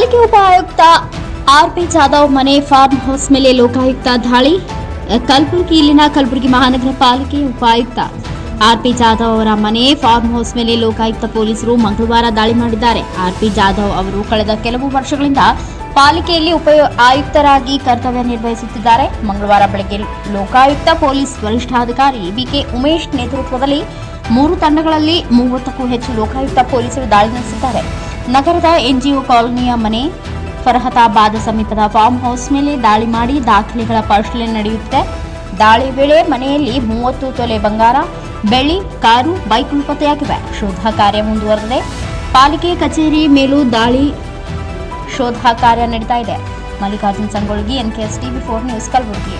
ಪಾಲಿಕೆ ಉಪ ಆಯುಕ್ತ ಆರ್ ಪಿ ಜಾಧವ್ ಮನೆ ಫಾರ್ಮ್ ಹೌಸ್ ಮೇಲೆ ಲೋಕಾಯುಕ್ತ ದಾಳಿ ಕಲಬುರಗಿ ಇಲ್ಲಿನ ಕಲಬುರಗಿ ಮಹಾನಗರ ಪಾಲಿಕೆ ಉಪಾಯುಕ್ತ ಆರ್ ಪಿ ಜಾಧವ್ ಅವರ ಮನೆ ಫಾರ್ಮ್ ಹೌಸ್ ಮೇಲೆ ಲೋಕಾಯುಕ್ತ ಪೊಲೀಸರು ಮಂಗಳವಾರ ದಾಳಿ ಮಾಡಿದ್ದಾರೆ. ಆರ್ ಪಿ ಜಾಧವ್ ಅವರು ಕಳೆದ ಕೆಲವು ವರ್ಷಗಳಿಂದ ಪಾಲಿಕೆಯಲ್ಲಿ ಉಪ ಆಯುಕ್ತರಾಗಿ ಕರ್ತವ್ಯ ನಿರ್ವಹಿಸುತ್ತಿದ್ದಾರೆ. ಮಂಗಳವಾರ ಬೆಳಗ್ಗೆ ಲೋಕಾಯುಕ್ತ ಪೊಲೀಸ್ ವರಿಷ್ಠಾಧಿಕಾರಿ ಬಿಕೆ ಉಮೇಶ್ ನೇತೃತ್ವದಲ್ಲಿ ಮೂರು ತಂಡಗಳಲ್ಲಿ ಮೂವತ್ತಕ್ಕೂ ಹೆಚ್ಚು ಲೋಕಾಯುಕ್ತ ಪೊಲೀಸರು ದಾಳಿ ನಡೆಸಿದ್ದಾರೆ. ನಗರದ ಎನ್ಜಿಒ ಕಾಲೋನಿಯ ಮನೆ ಫರಹತಾಬಾದ್ ಸಮೀಪದ ಫಾರ್ಮ್ ಹೌಸ್ ಮೇಲೆ ದಾಳಿ ಮಾಡಿ ದಾಖಲೆಗಳ ಪರಿಶೀಲನೆ ನಡೆಯುತ್ತೆ ದಾಳಿ ವೇಳೆ ಮನೆಯಲ್ಲಿ ಮೂವತ್ತು ತೊಲೆ ಬಂಗಾರ, ಬೆಳ್ಳಿ, ಕಾರು, ಬೈಕ್ ಪತ್ತೆಯಾಗಿವೆ ಶೋಧ ಕಾರ್ಯ ಮುಂದುವರೆದಿದೆ. ಪಾಲಿಕೆ ಕಚೇರಿ ಮೇಲೂ ದಾಳಿ ಶೋಧ ಕಾರ್ಯ ನಡೀತಾ ಇದೆ. Mallikarjun Sangolgi NKS TV four news, Kalaburagi.